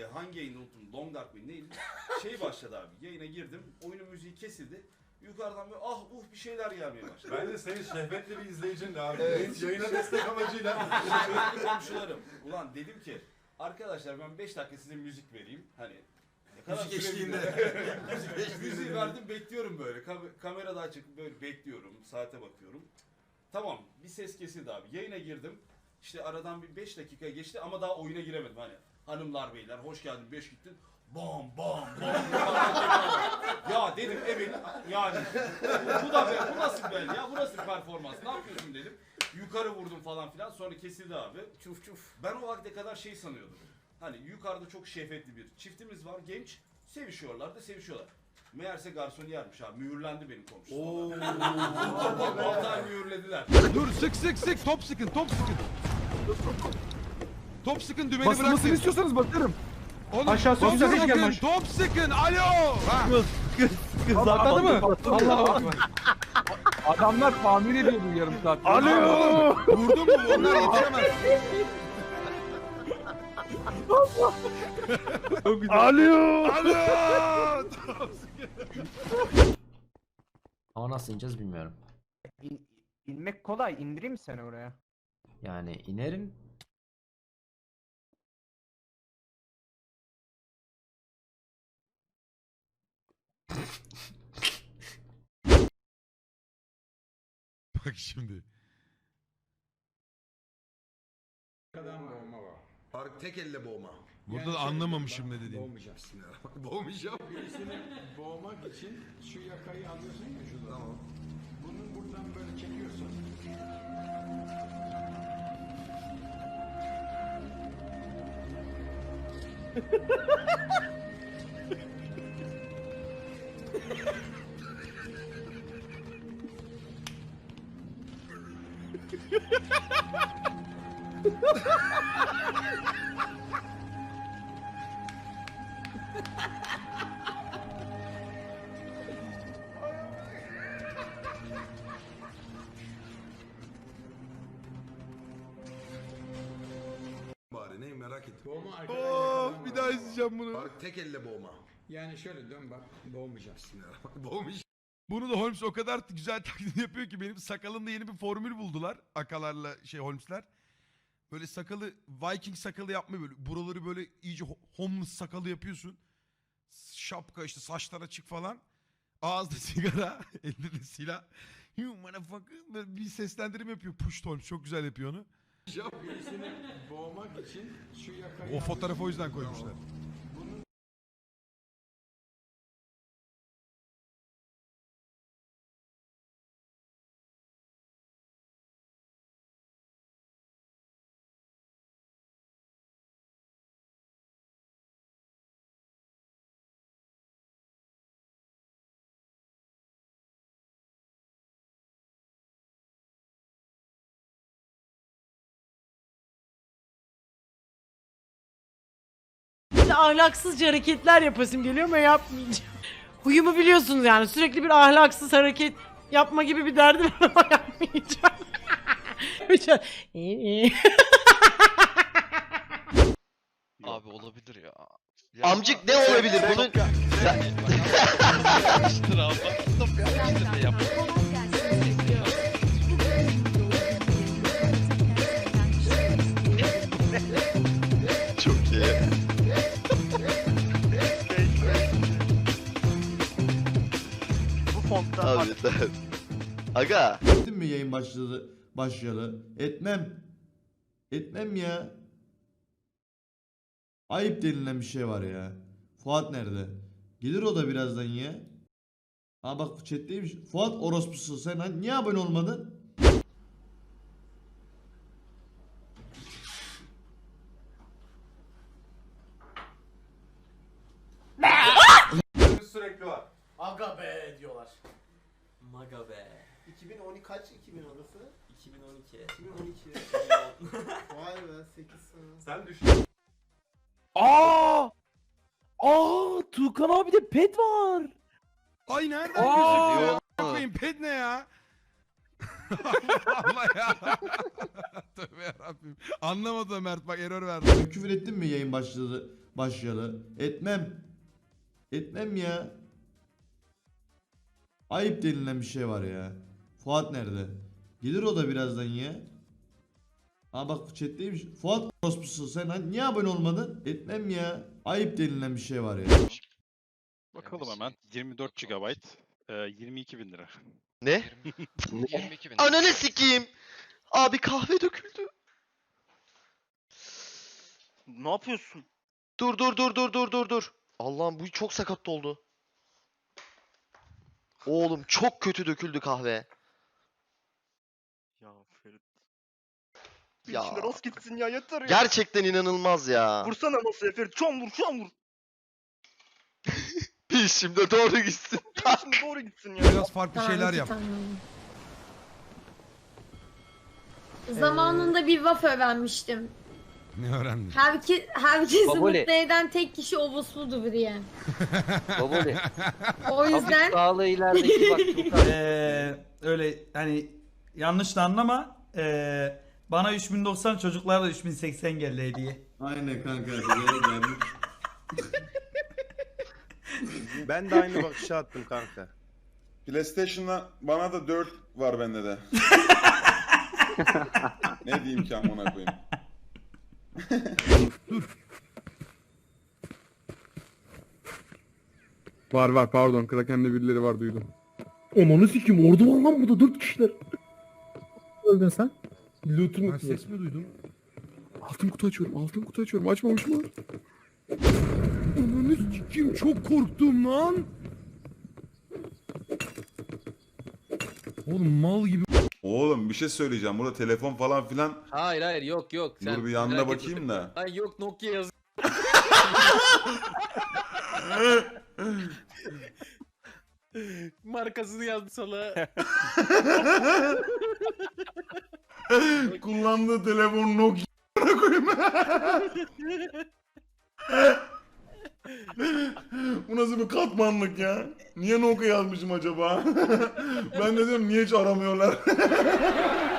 e, hangi yayını unuttum? Long Dark mı neydi? Şey başladı abi. Yayına girdim. Oyunun müziği kesildi. Yukarıdan böyle ah uh bir şeyler gelmeye başladı. Bence senin şehvetli bir izleyicin de abi. Evet. Yayına destek amacıyla. Şöyle komşularım. Ulan dedim ki arkadaşlar ben 5 dakika size müzik vereyim. Hani ne kadar Müzik süre eşliğinde. Müzik eşliğinde. Müziği verdim bekliyorum böyle. Kam- kameradan açık böyle bekliyorum. Saate bakıyorum. Tamam bir ses kesildi abi. Yayına girdim. İşte aradan bir 5 dakika geçti ama daha oyuna giremedim. Hani hanımlar beyler hoş geldin 5 gittin. Bam bam bam. ya dedim evet yani bu da be, bu nasıl ben ya bu nasıl performans ne yapıyorsun dedim. Yukarı vurdum falan filan sonra kesildi abi. Çuf çuf. Ben o vakte kadar şey sanıyordum. Hani yukarıda çok şehvetli bir çiftimiz var genç. Sevişiyorlar da sevişiyorlar. Meğerse garsoniyermiş abi. Mühürlendi benim komşum. Oo. Baltayla mühürlediler. Dur sık sık sık top sıkın top sıkın. Top sıkın dümeni Basılmasını bırakın. istiyorsanız bakarım. Oğlum Aşağı top hiç sıkın gelmez. top sıkın alo. Ha. Kız atladı mı? Allah akbar. Adamlar tahmin ediyordu yarım saat. Alo. Vurdu mu onlar yetişemez. Alo. Alo. Top sıkın. Ama nasıl ineceğiz bilmiyorum. İn, inmek kolay. İndireyim mi seni oraya? Yani inerim. Bak şimdi. Fark tek elle boğma. Burada da anlamamışım ne dediğini. Boğmayacaksın. Boğmayacağım. Birisini boğmak için şu yakayı alıyorsun ya şuradan. Tamam. Bunu buradan böyle çekiyorsun. Bari ne merak ettim. Boğma arkadan Yakalanma. bir daha izleyeceğim bunu. Fark tek elle boğma. Yani şöyle dön bak boğmayacaksın. Boğmayacağım. Bunu da Holmes o kadar güzel taklit yapıyor ki benim sakalımda yeni bir formül buldular. Akalarla şey Holmes'ler. Böyle sakalı Viking sakalı yapma böyle. Buraları böyle iyice ho- homeless sakalı yapıyorsun. Şapka işte saçlar açık falan. Ağızda sigara, elinde de silah. You motherfucker. Böyle bir seslendirme yapıyor. Push Holmes çok güzel yapıyor onu. Boğmak için şu yakayı O fotoğrafı o yüzden koymuşlar. İşte ahlaksızca hareketler yapasım geliyor ama yapmayacağım. Huyumu biliyorsunuz yani sürekli bir ahlaksız hareket yapma gibi bir derdim var ama yapmayacağım. Abi olabilir ya. Amcık ne olabilir bunun? Yapmıştır abi. Fontta Abi Aga. Ettin mi yayın başladı başlayalı? Etmem. Etmem ya. Ayıp denilen bir şey var ya. Fuat nerede? Gelir o da birazdan ya. Aa bak chatteymiş. Fuat orospusu sen hani niye abone olmadın? Sürekli var. Aga be diyorlar. Maga be. 2012 kaç 2000 orası? 2012. 2012. Vay be 8 sene. Sen düşün. Aa! Aa! Tuğkan abi de pet var. Ay nereden Aa! gözüküyor? Pet ne ya? Allah ya. Tövbe yarabbim. Anlamadı Mert bak error verdi. Küfür ettin mi yayın başladı başlayalı. Etmem. Etmem ya. Ayıp denilen bir şey var ya. Fuat nerede? Gelir o da birazdan ya. Aa bak chatteymiş. Fuat orospusu sen hani niye abone olmadın? Etmem ya. Ayıp denilen bir şey var ya. Bakalım hemen. 24 GB. 22 bin lira. Ne? 22 bin Ananı sikeyim. Abi kahve döküldü. Ne yapıyorsun? Dur dur dur dur dur dur dur. Allah'ım bu çok sakat oldu. Oğlum çok kötü döküldü kahve. Ya Ferit. Ya. İçinde rast gitsin ya yeter ya. Gerçekten inanılmaz ya. Vursana masaya Ferit. Şu an vur şu an vur. Bir şimdi doğru gitsin. Şimdi doğru gitsin ya. Biraz farklı şeyler yap. Zamanında bir vaf öğrenmiştim. Ne öğrendin? Herke, herkesi Baboli. mutlu eden tek kişi obusludur diye. Baboli. O yüzden Sağlığı ilerideki bak Ee, öyle hani yanlış da anlama. Ee, bana 3090 çocuklara da 3080 geldi hediye. Aynen kanka. gelmiş. Ben de aynı bakışı attım kanka. PlayStation'da bana da 4 var bende de. ne diyeyim ki amına koyayım. Var var pardon. Kraken'de birileri var duydum. Ananı sikim ordu var lan burada 4 kişiler. Öldün sen. Lootum Ben ses mi duydum? Altın kutu açıyorum. Altın kutu açıyorum. Açmamışlar. Ananı sikeyim çok korktum lan. Oğlum mal gibi. Oğlum bir şey söyleyeceğim. Burada telefon falan filan. Hayır hayır yok yok. Dur bir yanına bakayım da. Ay yok Nokia yaz. Markasını yazdı sana. Kullandığı telefon Nokia. koyayım. Bu nasıl bir katmanlık ya? Niye Nokia yazmışım acaba? ben de diyorum niye hiç aramıyorlar?